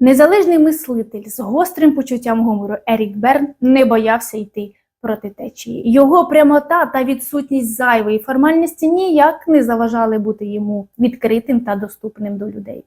Незалежний мислитель з гострим почуттям гумору Ерік Берн не боявся йти проти течії. Його прямота та відсутність зайвої формальності ніяк не заважали бути йому відкритим та доступним до людей.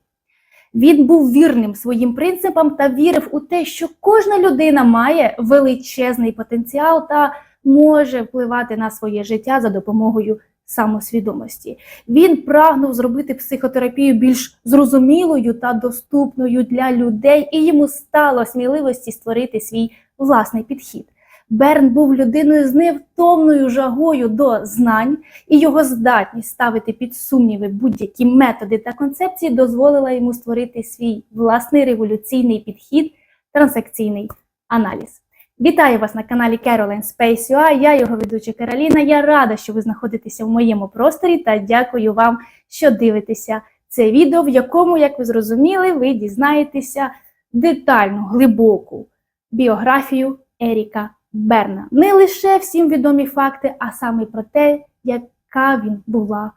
Він був вірним своїм принципам та вірив у те, що кожна людина має величезний потенціал та може впливати на своє життя за допомогою самосвідомості. Він прагнув зробити психотерапію більш зрозумілою та доступною для людей, і йому стало сміливості створити свій власний підхід. Берн був людиною з невтомною жагою до знань, і його здатність ставити під сумніви будь-які методи та концепції дозволила йому створити свій власний революційний підхід трансакційний аналіз. Вітаю вас на каналі Caroline Space UA. Я його ведуча Кароліна. Я рада, що ви знаходитеся в моєму просторі та дякую вам, що дивитеся це відео, в якому, як ви зрозуміли, ви дізнаєтеся детальну, глибоку біографію Еріка Берна. Не лише всім відомі факти, а саме про те, яка він була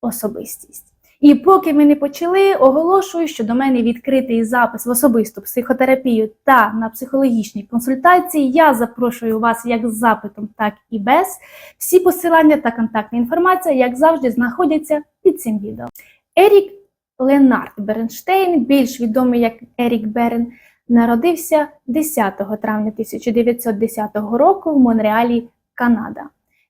особистість. І поки ми не почали, оголошую, що до мене відкритий запис в особисту психотерапію та на психологічні консультації. Я запрошую вас як з запитом, так і без. Всі посилання та контактна інформація, як завжди, знаходяться під цим відео. Ерік Ленард Бернштейн, більш відомий як Ерік Берн, народився 10 травня 1910 року в Монреалі, Канада.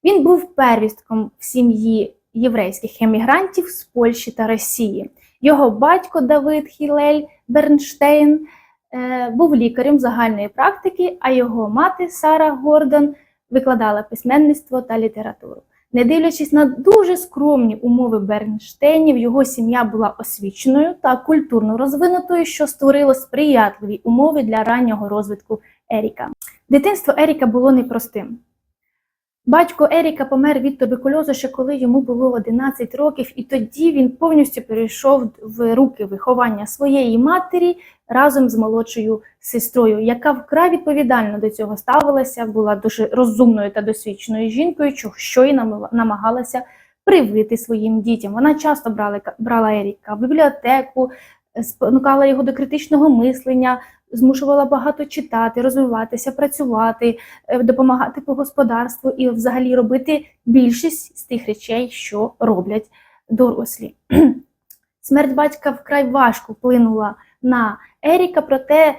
Він був первістком в сім'ї єврейських емігрантів з Польщі та Росії. Його батько Давид Хілель Бернштейн е, був лікарем загальної практики, а його мати Сара Гордон викладала письменництво та літературу. Не дивлячись на дуже скромні умови Бернштейнів, його сім'я була освіченою та культурно розвинутою, що створило сприятливі умови для раннього розвитку Еріка. Дитинство Еріка було непростим. Батько Еріка помер від туберкульозу ще коли йому було 11 років, і тоді він повністю перейшов в руки виховання своєї матері разом з молодшою сестрою, яка вкрай відповідально до цього ставилася, була дуже розумною та досвідченою жінкою, що й намагалася привити своїм дітям. Вона часто брала, брала Еріка в бібліотеку, спонукала його до критичного мислення, змушувала багато читати, розвиватися, працювати, е, допомагати по господарству і взагалі робити більшість з тих речей, що роблять дорослі. Смерть батька вкрай важко вплинула на Еріка, проте,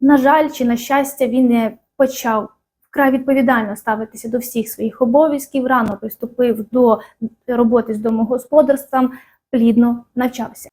на жаль, чи на щастя, він не почав вкрай відповідально ставитися до всіх своїх обов'язків, рано приступив до роботи з домогосподарством, плідно навчався.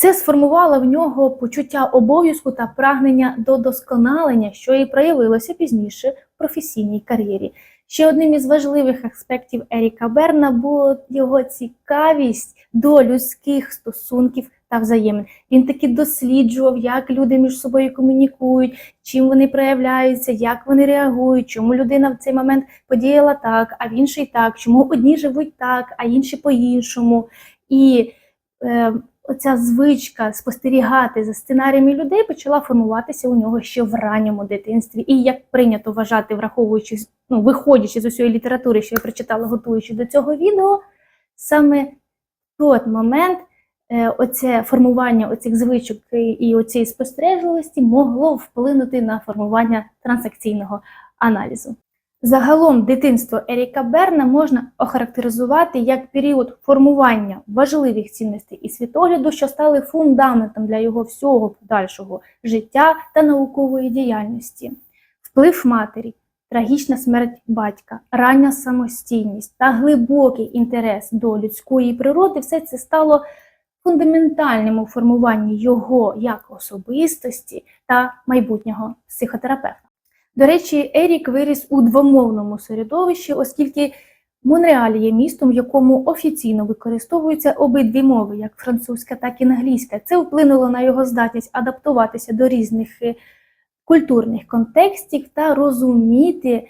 Це сформувало в нього почуття обов'язку та прагнення до досконалення, що і проявилося пізніше в професійній кар'єрі. Ще одним із важливих аспектів Еріка Берна була його цікавість до людських стосунків та взаємин. Він таки досліджував, як люди між собою комунікують, чим вони проявляються, як вони реагують, чому людина в цей момент подіяла так, а в інший так, чому одні живуть так, а інші по-іншому. І е, оця звичка спостерігати за сценаріями людей почала формуватися у нього ще в ранньому дитинстві. І як прийнято вважати, враховуючи, ну, виходячи з усієї літератури, що я прочитала, готуючи до цього відео, саме той момент е, оце формування оцих звичок і оцієї спостережливості могло вплинути на формування трансакційного аналізу. Загалом дитинство Еріка Берна можна охарактеризувати як період формування важливих цінностей і світогляду, що стали фундаментом для його всього подальшого життя та наукової діяльності, вплив матері, трагічна смерть батька, рання самостійність та глибокий інтерес до людської природи все це стало фундаментальним у формуванні його як особистості та майбутнього психотерапевта. До речі, Ерік виріс у двомовному середовищі, оскільки Монреаль є містом, в якому офіційно використовуються обидві мови, як французька, так і англійська. Це вплинуло на його здатність адаптуватися до різних е, культурних контекстів та розуміти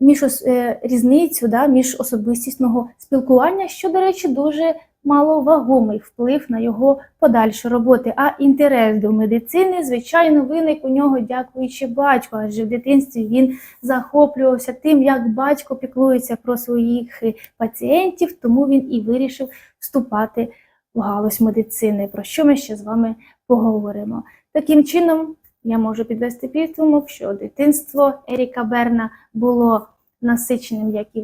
між е, різницю да, між особистісного спілкування, що, до речі, дуже маловагомий вплив на його подальшу роботи. А інтерес до медицини, звичайно, виник у нього, дякуючи батьку, адже в дитинстві він захоплювався тим, як батько піклується про своїх пацієнтів, тому він і вирішив вступати в галузь медицини, про що ми ще з вами поговоримо. Таким чином, я можу підвести підсумок, що дитинство Еріка Берна було насиченим як і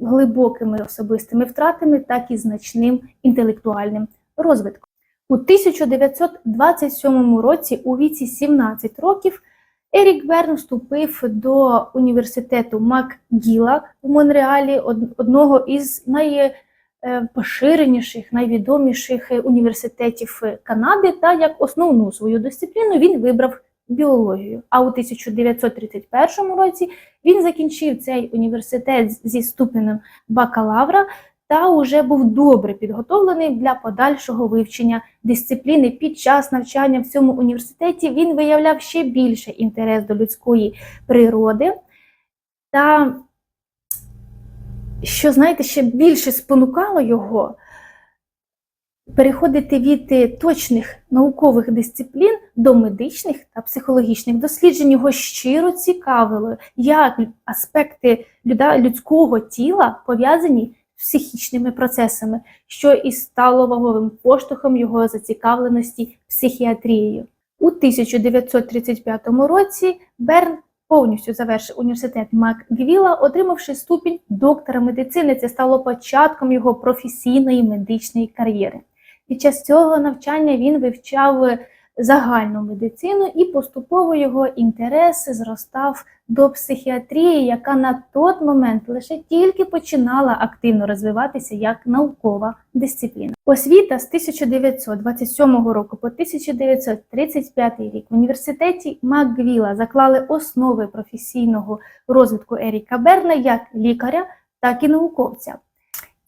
глибокими особистими втратами, так і значним інтелектуальним розвитком. У 1927 році, у віці 17 років, Ерік Берн вступив до університету МакГіла в Монреалі, од- одного із найпоширеніших, найвідоміших університетів Канади, та як основну свою дисципліну він вибрав біологію. А у 1931 році він закінчив цей університет зі ступенем бакалавра та уже був добре підготовлений для подальшого вивчення дисципліни. Під час навчання в цьому університеті він виявляв ще більше інтерес до людської природи. Та, що, знаєте, ще більше спонукало його переходити від е, точних наукових дисциплін до медичних та психологічних досліджень. Його щиро цікавило, як аспекти людського тіла пов'язані з психічними процесами, що і стало ваговим поштовхом його зацікавленості психіатрією. У 1935 році Берн повністю завершив університет МакГвіла, отримавши ступінь доктора медицини. Це стало початком його професійної медичної кар'єри. Під час цього навчання він вивчав загальну медицину і поступово його інтерес зростав до психіатрії, яка на той момент лише тільки починала активно розвиватися як наукова дисципліна. Освіта з 1927 року по 1935 рік в університеті МакГвіла заклали основи професійного розвитку Еріка Берна як лікаря, так і науковця.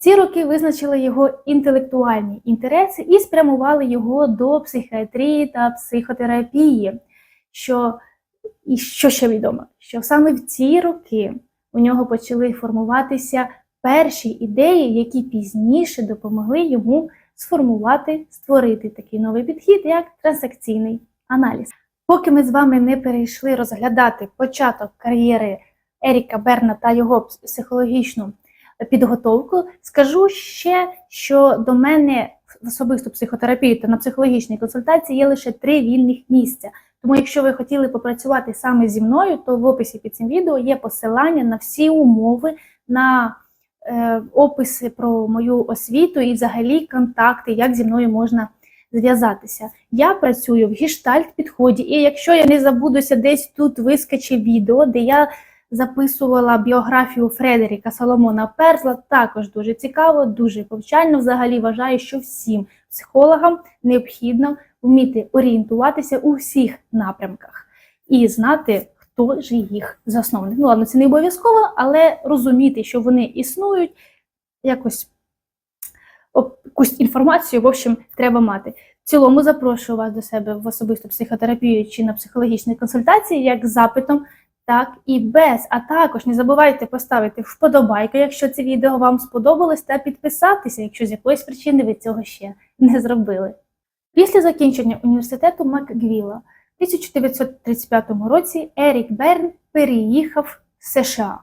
Ці роки визначили його інтелектуальні інтереси і спрямували його до психіатрії та психотерапії. Що, і що ще відомо, що саме в ці роки у нього почали формуватися перші ідеї, які пізніше допомогли йому сформувати, створити такий новий підхід, як трансакційний аналіз. Поки ми з вами не перейшли розглядати початок кар'єри Еріка Берна та його психологічну підготовку, скажу ще, що до мене в особисту психотерапію та на психологічній консультації є лише три вільних місця. Тому, якщо ви хотіли попрацювати саме зі мною, то в описі під цим відео є посилання на всі умови, на е, описи про мою освіту і взагалі контакти, як зі мною можна зв'язатися. Я працюю в гештальт підході, і якщо я не забудуся, десь тут вискочить відео, де я записувала біографію Фредеріка Соломона Перзла. Також дуже цікаво, дуже повчально. Взагалі вважаю, що всім психологам необхідно вміти орієнтуватися у всіх напрямках і знати, хто ж їх засновник. Ну ладно, це не обов'язково, але розуміти, що вони існують, якось якусь інформацію, в общем, треба мати. В цілому запрошую вас до себе в особисту психотерапію чи на психологічні консультації, як з запитом, так і без. А також не забувайте поставити вподобайку, якщо це відео вам сподобалось, та підписатися, якщо з якоїсь причини ви цього ще не зробили. Після закінчення університету МакГвіла в 1935 році Ерік Берн переїхав в США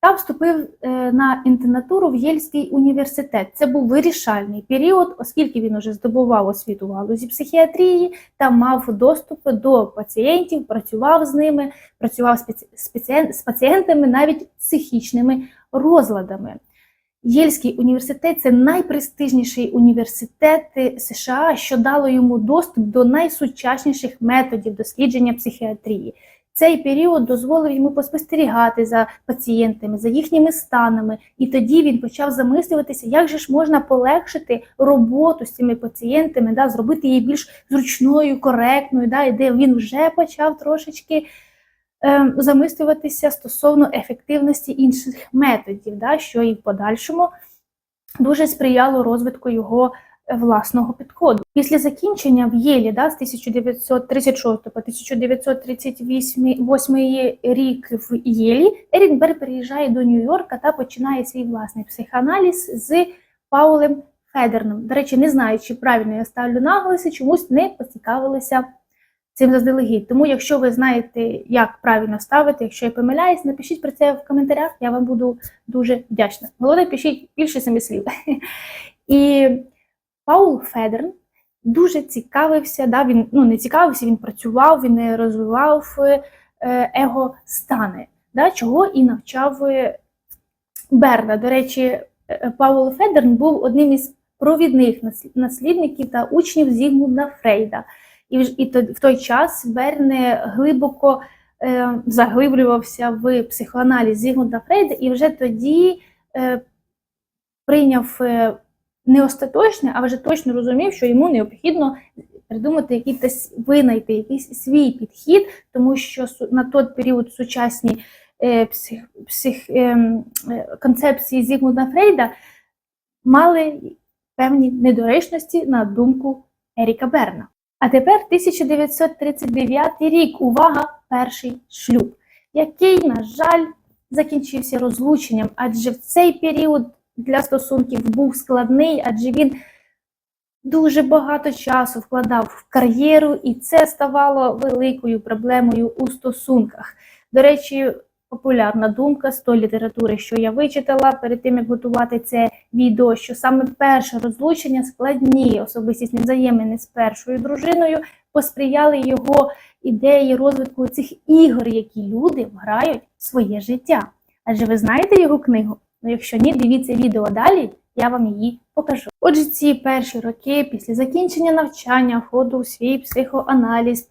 та вступив е, на інтернатуру в Єльський університет. Це був вирішальний період, оскільки він уже здобував освіту в галузі психіатрії та мав доступ до пацієнтів, працював з ними, працював з паці- з пацієн- з пацієнтами навіть психічними розладами. Єльський університет це найпрестижніший університет США, що дало йому доступ до найсучасніших методів дослідження психіатрії. Цей період дозволив йому поспостерігати за пацієнтами, за їхніми станами, і тоді він почав замислюватися, як же ж можна полегшити роботу з цими пацієнтами, да, зробити її більш зручною, коректною, да, і де він вже почав трошечки е, замислюватися стосовно ефективності інших методів, да, що і в подальшому дуже сприяло розвитку його власного підходу. Після закінчення в Єлі да, з 1936 по 1938 рік в Єлі Ерік Бер переїжджає до Нью-Йорка та починає свій власний психоаналіз з Паулем Федерном. До речі, не знаю, чи правильно я ставлю наголоси, чомусь не поцікавилися цим заздалегідь. Тому, якщо ви знаєте, як правильно ставити, якщо я помиляюсь, напишіть про це в коментарях, я вам буду дуже вдячна. Головне, пишіть більше самі слів. І Паул Федерн дуже цікавився. Да, він ну не цікавився, він працював, він розвивав е, его стани, да, чого і навчав е, Берна. До речі, е, Пауло Федерн був одним із провідних наслідників та учнів Зігмунда Фрейда. І, в- той час Берн глибоко е, заглиблювався в психоаналіз Зігмунда Фрейда і вже тоді е, прийняв не остаточне, а вже точно розумів, що йому необхідно придумати якийсь винайти якийсь свій підхід, тому що на той період сучасні е, псих, псих, ем, е, концепції Зігмунда Фрейда мали певні недоречності на думку Еріка Берна. А тепер 1939 рік. Увага, перший шлюб, який, на жаль, закінчився розлученням, адже в цей період для стосунків був складний, адже він дуже багато часу вкладав в кар'єру, і це ставало великою проблемою у стосунках. До речі, популярна думка з тої літератури, що я вичитала перед тим, як готувати це відео, що саме перше розлучення складні особистісні взаємини з першою дружиною посприяли його ідеї розвитку цих ігор, які люди грають в своє життя. Адже ви знаєте його книгу? Ну, якщо ні, дивіться відео далі, я вам її покажу. Отже, ці перші роки після закінчення навчання, входу у свій психоаналіз,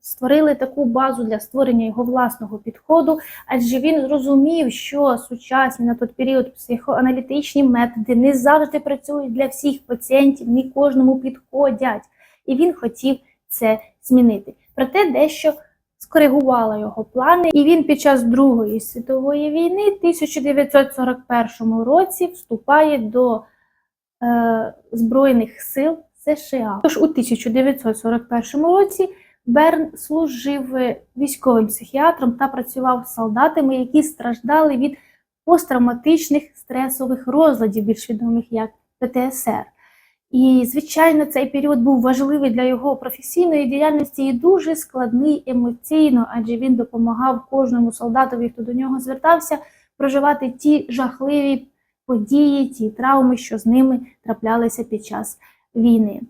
створили таку базу для створення його власного підходу, адже він зрозумів, що сучасні на той період психоаналітичні методи не завжди працюють для всіх пацієнтів, не кожному підходять. І він хотів це змінити. Проте дещо скоригувала його плани, і він під час Другої світової війни в 1941 році вступає до е, Збройних сил США. Тож у 1941 році Берн служив е, військовим психіатром та працював з солдатами, які страждали від посттравматичних стресових розладів, більш відомих як ПТСР. І, звичайно, цей період був важливий для його професійної діяльності і дуже складний емоційно, адже він допомагав кожному солдатові, хто до нього звертався, проживати ті жахливі події, ті травми, що з ними траплялися під час війни.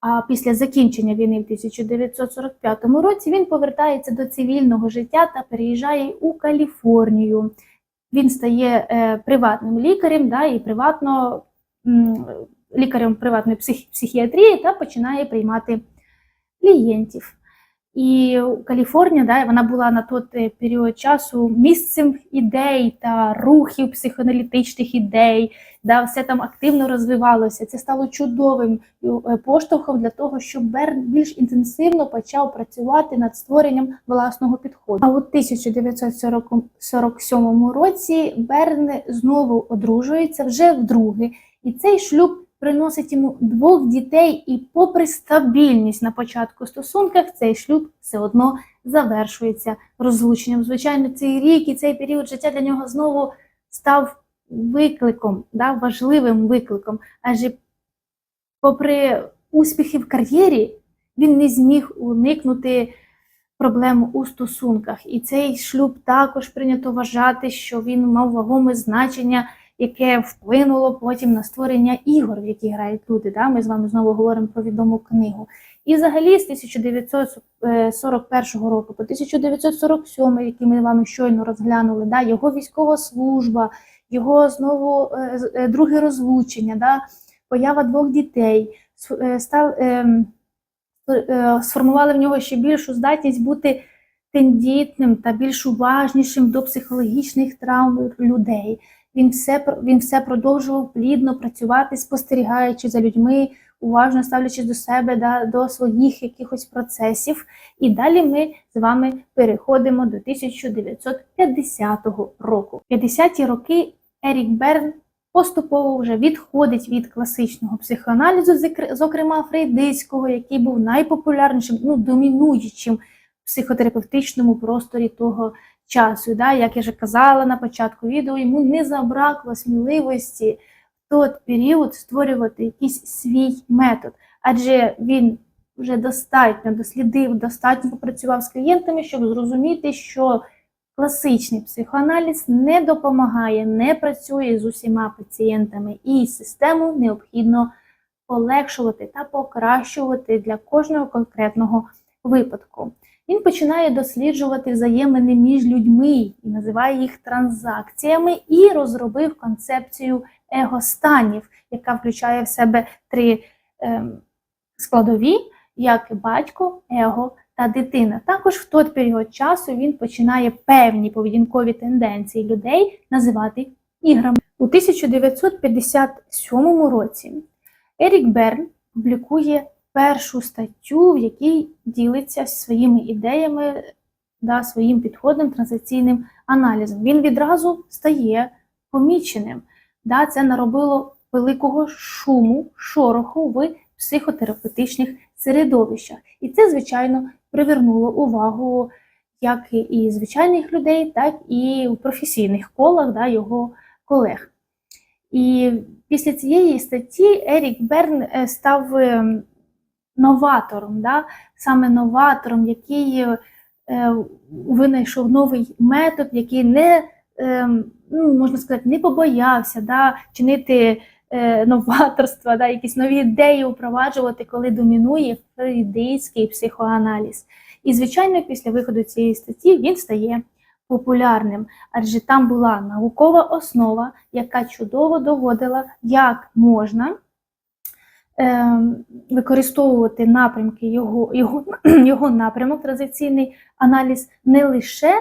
А після закінчення війни в 1945 році він повертається до цивільного життя та переїжджає у Каліфорнію. Він стає е, приватним лікарем да, і приватно лікарем приватної псих, психіатрії та починає приймати клієнтів. І Каліфорнія, да, вона була на той е, період часу місцем ідей та рухів психоаналітичних ідей, да, все там активно розвивалося. Це стало чудовим е, поштовхом для того, щоб Берн більш інтенсивно почав працювати над створенням власного підходу. А у 1947 році Берн знову одружується вже вдруге, і цей шлюб приносить йому двох дітей, і попри стабільність на початку стосунках, цей шлюб все одно завершується розлученням. Звичайно, цей рік і цей період життя для нього знову став викликом, да, важливим викликом. Адже, попри успіхи в кар'єрі, він не зміг уникнути проблем у стосунках. І цей шлюб також прийнято вважати, що він мав вагоме значення яке вплинуло потім на створення ігор, в які грають люди. Да? Ми з вами знову говоримо про відому книгу. І взагалі з 1941 року по 1947, який ми з вами щойно розглянули, да? його військова служба, його знову е, е, друге розлучення, да? поява двох дітей, е, став, ем, е, сформували в нього ще більшу здатність бути тендітним та більш уважнішим до психологічних травм людей. Він все, він все продовжував плідно працювати, спостерігаючи за людьми, уважно ставлячись до себе, да, до своїх якихось процесів. І далі ми з вами переходимо до 1950 року. 50-ті роки Ерік Берн поступово вже відходить від класичного психоаналізу, зокр- зокрема фрейдистського, який був найпопулярнішим, ну, домінуючим в психотерапевтичному просторі того часу. Да? Як я вже казала на початку відео, йому не забракло сміливості в той період створювати якийсь свій метод, адже він вже достатньо дослідив, достатньо попрацював з клієнтами, щоб зрозуміти, що класичний психоаналіз не допомагає, не працює з усіма пацієнтами, і систему необхідно полегшувати та покращувати для кожного конкретного випадку. Він починає досліджувати взаємини між людьми і називає їх транзакціями, і розробив концепцію егостанів, яка включає в себе три ем, складові, як батько, его та дитина. Також в той період часу він починає певні поведінкові тенденції людей називати іграми. У 1957 році Ерік Берн публікує першу статтю, в якій ділиться своїми ідеями да, своїм підходом транзакційним аналізом. Він відразу стає поміченим. Да, це наробило великого шуму, шороху в психотерапевтичних середовищах. І це, звичайно, привернуло увагу як і звичайних людей, так і у професійних колах да, його колег. І після цієї статті Ерік Берн е, став е, новатором, да? саме новатором, який е, винайшов новий метод, який не е, ну, можна сказати, не побоявся да, чинити е, новаторства, да, якісь нові ідеї впроваджувати, коли домінує фрейдистський психоаналіз. І, звичайно, після виходу цієї статті він стає популярним, адже там була наукова основа, яка чудово доводила, як можна використовувати напрямки його, його, його напрямок, транзакційний аналіз не лише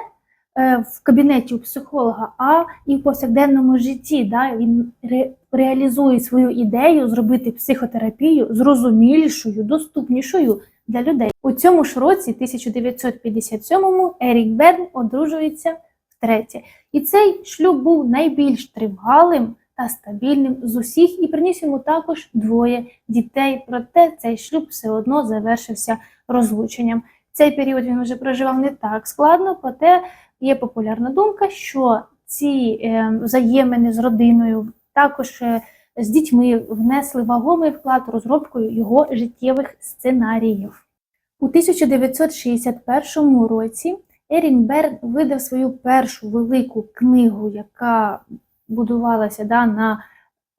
е, в кабінеті у психолога, а і в повсякденному житті. Да? Він ре, реалізує свою ідею зробити психотерапію зрозумілішою, доступнішою для людей. У цьому ж році, 1957-му, Ерік Берн одружується втретє. І цей шлюб був найбільш тривалим та стабільним з усіх і приніс йому також двоє дітей. Проте цей шлюб все одно завершився розлученням. Цей період він вже проживав не так складно, проте є популярна думка, що ці е, взаємини з родиною, також е, з дітьми внесли вагомий вклад у розробку його життєвих сценаріїв. У 1961 році Ерін Берн видав свою першу велику книгу, яка будувалася да, на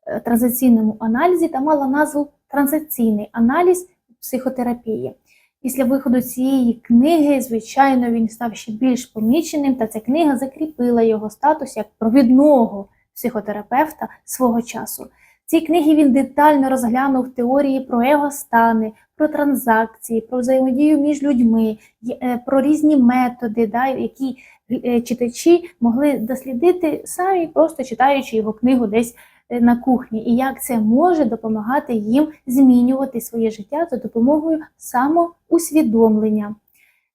е, транзакційному аналізі та мала назву Транзакційний аналіз психотерапії. Після виходу цієї книги, звичайно, він став ще більш поміченим, та ця книга закріпила його статус як провідного психотерапевта свого часу. В цій книгі він детально розглянув теорії про егостани, про транзакції, про взаємодію між людьми, е, про різні методи, да, які читачі могли дослідити самі, просто читаючи його книгу десь е, на кухні, і як це може допомагати їм змінювати своє життя за допомогою самоусвідомлення.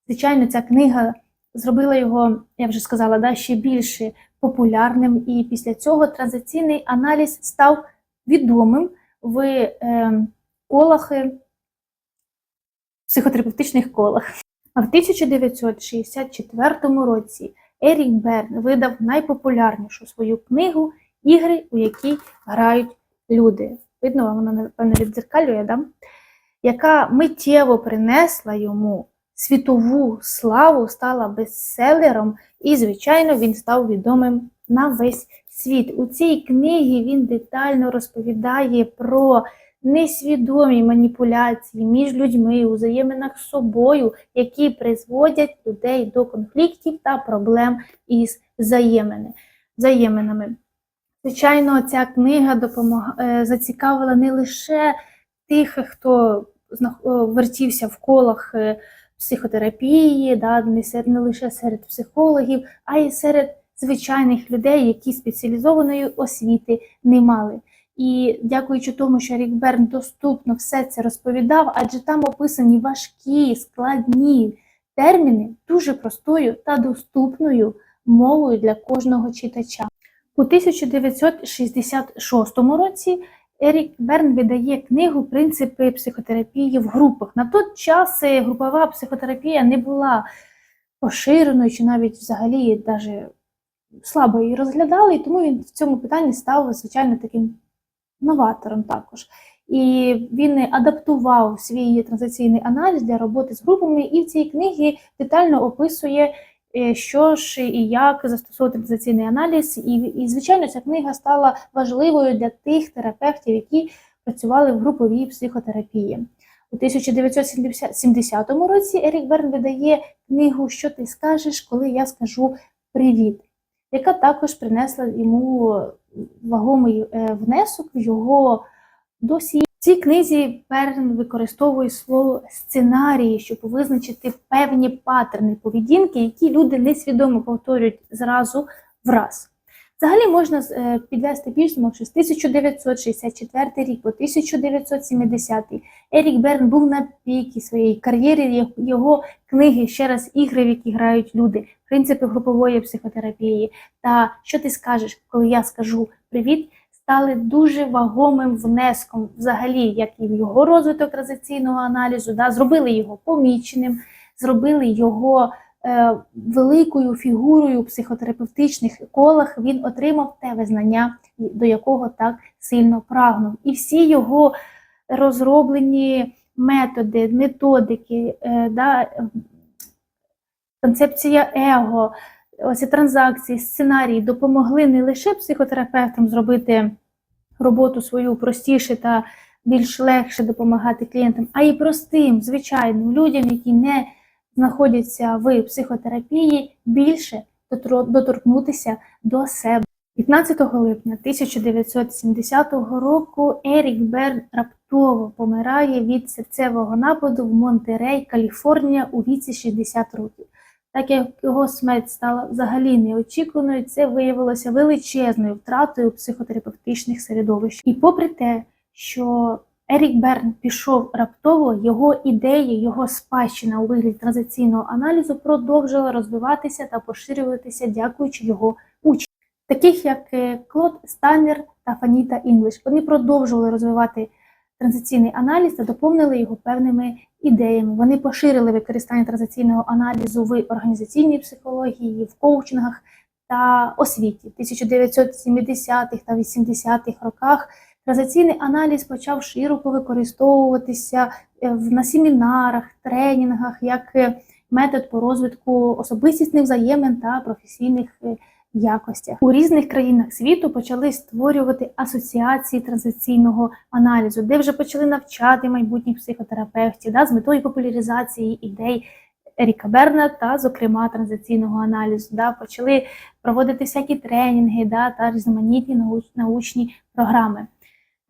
Звичайно, ця книга зробила його, я вже сказала, да, ще більше популярним, і після цього транзакційний аналіз став відомим в е, колах, психотерапевтичних колах. А в 1964 році Ерік Берн видав найпопулярнішу свою книгу Ігри, у які грають люди. Видно, вам вона, напевно, віддзеркалює, да? яка миттєво принесла йому світову славу, стала бестселером, і, звичайно, він став відомим на весь світ. У цій книгі він детально розповідає про несвідомі маніпуляції між людьми у взаєминах з собою, які призводять людей до конфліктів та проблем із взаєминами. Звичайно, ця книга допомог... Е, зацікавила не лише тих, хто вертівся в колах е, психотерапії, да, не лише серед психологів, а й серед звичайних людей, які спеціалізованої освіти не мали. І дякуючи тому, що Рік Берн доступно все це розповідав, адже там описані важкі, складні терміни дуже простою та доступною мовою для кожного читача. У 1966 році Ерік Берн видає книгу Принципи психотерапії в групах. На той час е, групова психотерапія не була поширеною чи навіть взагалі навіть слабо її розглядали, і тому він в цьому питанні став, звичайно, таким новатором також. І він адаптував свій транзакційний аналіз для роботи з групами, і в цій книгі детально описує, е, що ж і як застосовувати транзакційний аналіз. І, і, звичайно, ця книга стала важливою для тих терапевтів, які працювали в груповій психотерапії. У 1970 році Ерік Берн видає книгу Що ти скажеш, коли я скажу привіт, яка також принесла йому вагомий е, внесок в його досі. В цій книзі Перн використовує слово сценарії, щоб визначити певні паттерни поведінки, які люди несвідомо повторюють зразу в раз. Взагалі можна е, підвести підсумок, що з 1964 рік по 1970 Ерік Берн був на пікі своєї кар'єри. Його книги ще раз ігри, в які грають люди, принципи групової психотерапії. Та що ти скажеш, коли я скажу привіт, стали дуже вагомим внеском, взагалі, як і в його розвиток транзакційного аналізу, да, зробили його поміченим, зробили його великою фігурою психотерапевтичних колах. Він отримав те визнання, до якого так сильно прагнув. І всі його розроблені методи, методики, е, да, концепція его, ось транзакції, сценарії допомогли не лише психотерапевтам зробити роботу свою простіше та більш легше допомагати клієнтам, а й простим, звичайним людям, які не знаходяться в психотерапії, більше доторкнутися до себе. 15 липня 1970 року Ерік Берн раптово помирає від серцевого нападу в Монтерей, Каліфорнія у віці 60 років. Так як його смерть стала взагалі неочікуваною, це виявилося величезною втратою психотерапевтичних середовищ. І попри те, що Ерік Берн пішов раптово, його ідеї, його спадщина у вигляді транзакційного аналізу продовжила розвиватися та поширюватися, дякуючи його учням. Таких як е, Клод Станнер та Фаніта Інглиш. Вони продовжували розвивати транзакційний аналіз та доповнили його певними ідеями. Вони поширили використання транзакційного аналізу в організаційній психології, в коучингах та освіті. В 1970-х та 80-х роках транзакційний аналіз почав широко використовуватися е, на семінарах, тренінгах як е, метод по розвитку особистісних взаємин та професійних е, якостях. У різних країнах світу почали створювати асоціації транзакційного аналізу, де вже почали навчати майбутніх психотерапевтів да, з метою популяризації ідей Еріка Берна та, зокрема, транзакційного аналізу. Да, Почали проводити всякі тренінги да, та різноманітні науч, научні програми.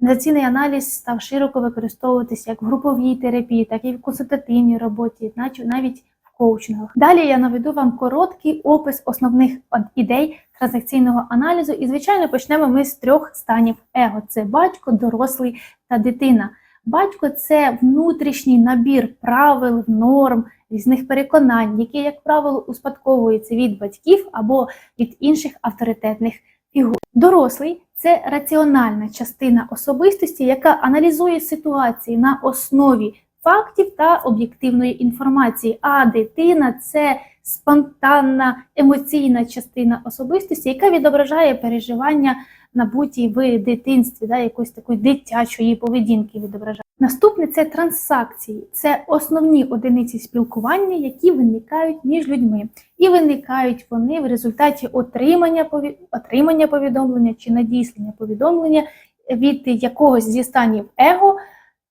Транзакційний аналіз став широко використовуватися як в груповій терапії, так і в консультативній роботі, навіть в коучингах. Далі я наведу вам короткий опис основних ідей транзакційного аналізу. І, звичайно, почнемо ми з трьох станів его: це батько, дорослий та дитина. Батько це внутрішній набір правил, норм, різних переконань, які, як правило, успадковуються від батьків або від інших авторитетних фігур. Дорослий це раціональна частина особистості, яка аналізує ситуації на основі фактів та об'єктивної інформації. А дитина це спонтанна емоційна частина особистості, яка відображає переживання набуті в дитинстві, да, якоїсь такої дитячої поведінки відображає. Наступне це транзакції, це основні одиниці спілкування, які виникають між людьми. І виникають вони в результаті отримання отримання повідомлення чи надіслання повідомлення від якогось зі станів его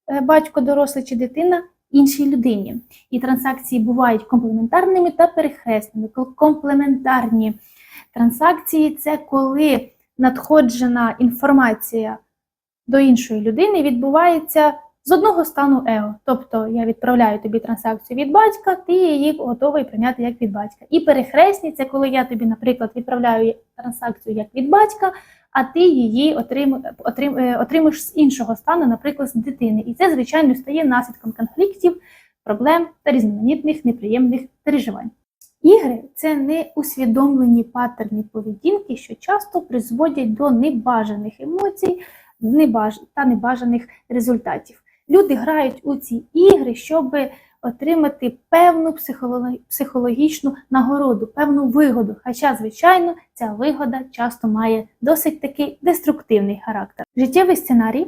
Е, батько, дорослий чи дитина іншій людині. І транзакції бувають комплементарними та перехресними. Комплементарні транзакції це коли надходжена інформація до іншої людини відбувається з одного стану его. Тобто я відправляю тобі транзакцію від батька, ти її готовий прийняти як від батька. І перехресні це коли я тобі, наприклад, відправляю транзакцію як від батька, а ти її отрим, отрим, е, отримаєш з іншого стану, наприклад, з дитини. І це, звичайно, стає наслідком конфліктів, проблем та різноманітних неприємних переживань. Ігри це неусвідомлені паттерни поведінки, що часто призводять до небажаних емоцій та небажаних результатів. Люди грають у ці ігри, щоб отримати певну психологічну нагороду, певну вигоду. Хоча, звичайно, ця вигода часто має досить такий деструктивний характер. Життєвий сценарій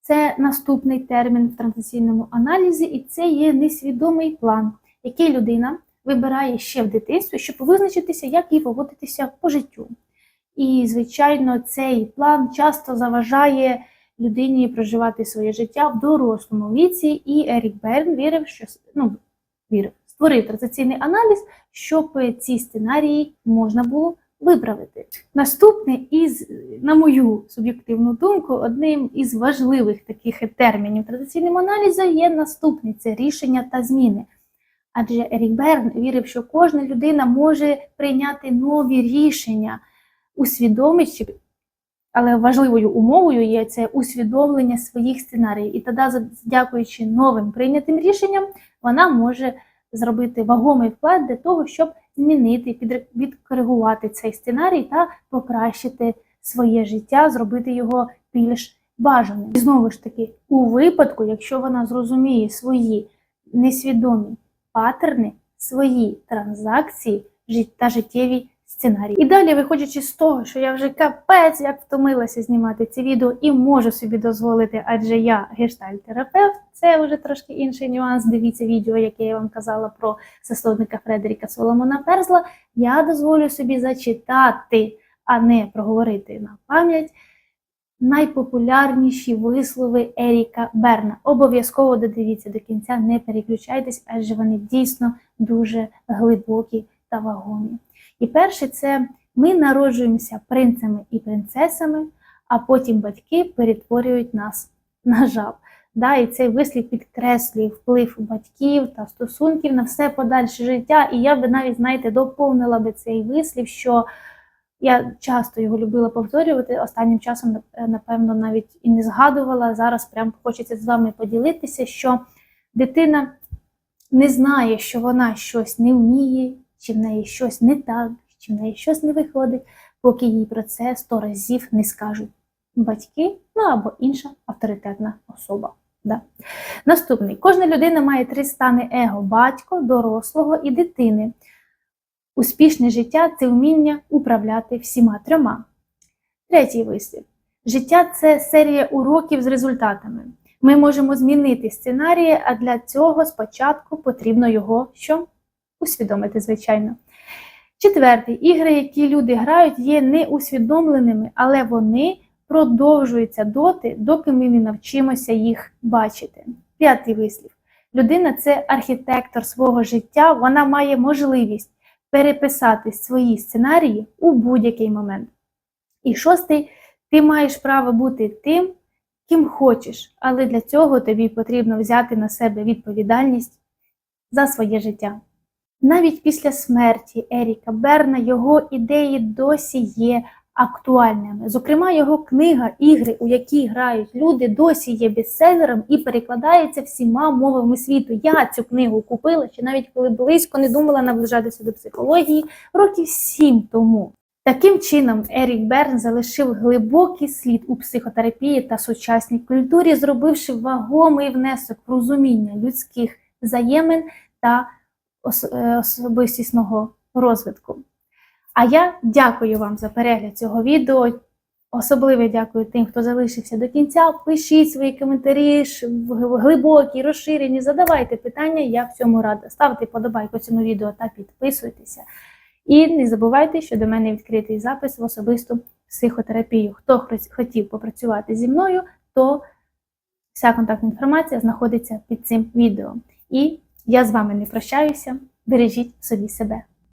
це наступний термін в транзакційному аналізі, і це є несвідомий план, який людина вибирає ще в дитинстві, щоб визначитися, як їй поводитися по життю. І, звичайно, цей план часто заважає людині проживати своє життя в дорослому віці. І Ерік Берн вірив, що ну, вірив, створив транзакційний аналіз, щоб ці сценарії можна було виправити. Наступне із, на мою суб'єктивну думку, одним із важливих таких термінів традиційним аналізу є наступний це рішення та зміни. Адже Ерік Берн вірив, що кожна людина може прийняти нові рішення, усвідомивши, але важливою умовою є це усвідомлення своїх сценаріїв. І тоді, дякуючи новим прийнятим рішенням, вона може зробити вагомий вклад для того, щоб змінити, відкоригувати цей сценарій та покращити своє життя, зробити його більш бажаним. І знову ж таки, у випадку, якщо вона зрозуміє свої несвідомі паттерни, свої транзакції та життєві сценарії. І далі, виходячи з того, що я вже капець як втомилася знімати ці відео і можу собі дозволити, адже я гештальт-терапевт, це вже трошки інший нюанс. Дивіться відео, яке я вам казала про заслідника Фредеріка Соломона Перзла. Я дозволю собі зачитати, а не проговорити на пам'ять найпопулярніші вислови Еріка Берна. Обов'язково додивіться до кінця, не переключайтесь, адже вони дійсно дуже глибокі та вагомі. І перше це ми народжуємося принцами і принцесами, а потім батьки перетворюють нас на жаб. Да, і цей вислів підкреслює вплив батьків та стосунків на все подальше життя. І я би навіть, знаєте, доповнила би цей вислів, що я часто його любила повторювати. Останнім часом, е, напевно, навіть і не згадувала. Зараз прям хочеться з вами поділитися, що дитина не знає, що вона щось не вміє, чи в неї щось не так, чи в неї щось не виходить, поки їй про це сто разів не скажуть батьки, ну або інша авторитетна особа. Да. Наступний. Кожна людина має три стани его: батько, дорослого і дитини. Успішне життя це вміння управляти всіма трьома. Третій вислів. Життя це серія уроків з результатами. Ми можемо змінити сценарії, а для цього спочатку потрібно його що? усвідомити, звичайно. Четвертий. Ігри, які люди грають, є неусвідомленими, але вони продовжуються доти, доки ми не навчимося їх бачити. П'ятий вислів. Людина це архітектор свого життя, вона має можливість переписати свої сценарії у будь-який момент. І шостий, ти маєш право бути тим, ким хочеш, але для цього тобі потрібно взяти на себе відповідальність за своє життя. Навіть після смерті Еріка Берна його ідеї досі є актуальними. Зокрема, його книга Ігри, у які грають люди, досі є бестселером і перекладається всіма мовами світу. Я цю книгу купила ще навіть коли близько не думала наближатися до психології років сім тому. Таким чином, Ерік Берн залишив глибокий слід у психотерапії та сучасній культурі, зробивши вагомий внесок в розуміння людських взаємин та е, особистісного розвитку. А я дякую вам за перегляд цього відео. Особливо дякую тим, хто залишився до кінця. Пишіть свої коментарі, глибокі, розширені, задавайте питання, я в цьому рада. Ставте подобайку цьому відео та підписуйтеся. І не забувайте, що до мене відкритий запис в особисту психотерапію. Хто хо- хотів попрацювати зі мною, то вся контактна інформація знаходиться під цим відео. І я з вами не прощаюся. Бережіть собі себе.